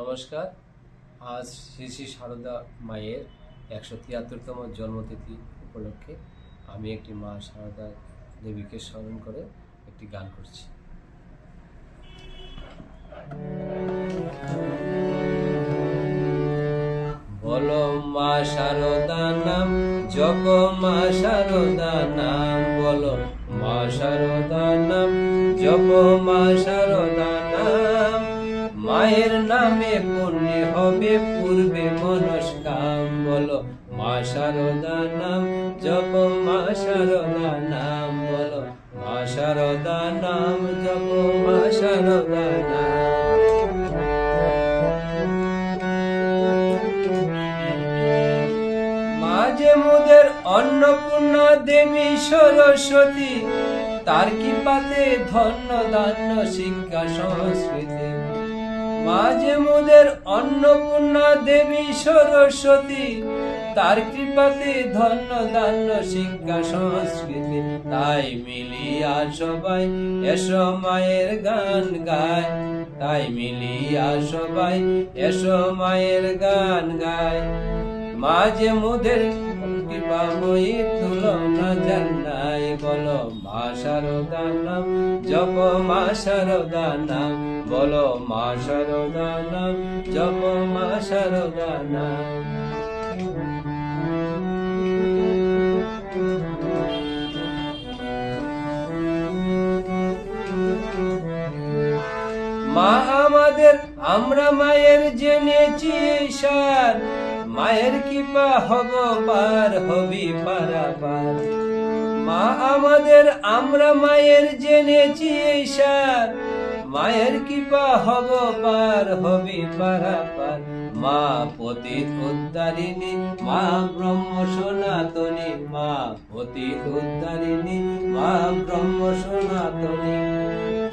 নমস্কার। আজ শ্রী শ্রী সারদা মায়ের একশো তিয়াত্তরতম জন্মতিথি উপলক্ষে আমি একটি মা সারদা দেবীকে স্মরণ করে একটি গান করছি। বলো মা সারদা নাম, জপ মা সারদা নাম, বলো মা সারদা নাম, জপ মা সারদা মায়ের নামে পুণ্য হবে পূর্বে মনস্কাম, বলো মা সারদা নাম, জপ মা সারদা নাম, বলো মা সারদা নাম, জপ মা সারদা নাম। মাঝে মুদের অন্নপূর্ণা দেবী সরস্বতী, তার কি পাতে ধন্য দান্য শিক্ষা সংস্কৃতি। মাঝে মুদের অন্নপূর্ণা দেবী সরস্বতী, তার কৃপাতে ধন্য দান্য শিক্ষা সংস্কৃতি তাই মিলিয়া সবাই এসো মায়ের গান গায়। তাই মিলিয়া সবাই এসো মায়ের গান গায়। মাঝে মুদের কৃপাময়ী তুলনা জান্নাই মা নাম জপ মা সারদা নাম বলো মা সারদা নাম জপ মা সারদা নাম মা আমাদের, আমরা মায়ের জেনেছি সার। মায়ের কৃপা হব পার, হবি পারাপার। মা আমাদের আমরা মায়ের জেনেছি সার। মায়ের কৃপা হব পার, হবি পারাপার। মা পতি উদ্ধারিণী, মা ব্রহ্ম সনাতনী। মা পতি উদ্ধারিণী, মা ব্রহ্ম সনাতনী।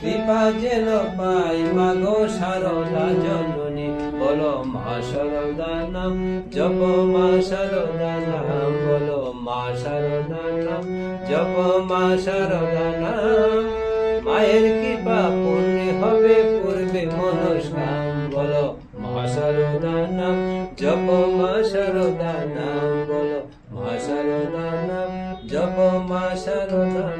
কৃপা যেন পাই মাগো সারদা জননী। বলো মা সারদা নাম, জপ মা সারদা নাম, বলো মা নাম জপ মা নাম মায়ের কৃপা পূর্ণে হবে, পূর্বে মনস্কাম বলো, মা নাম জপ মা সারদা বলো, মা সারদা জপ মা সারদা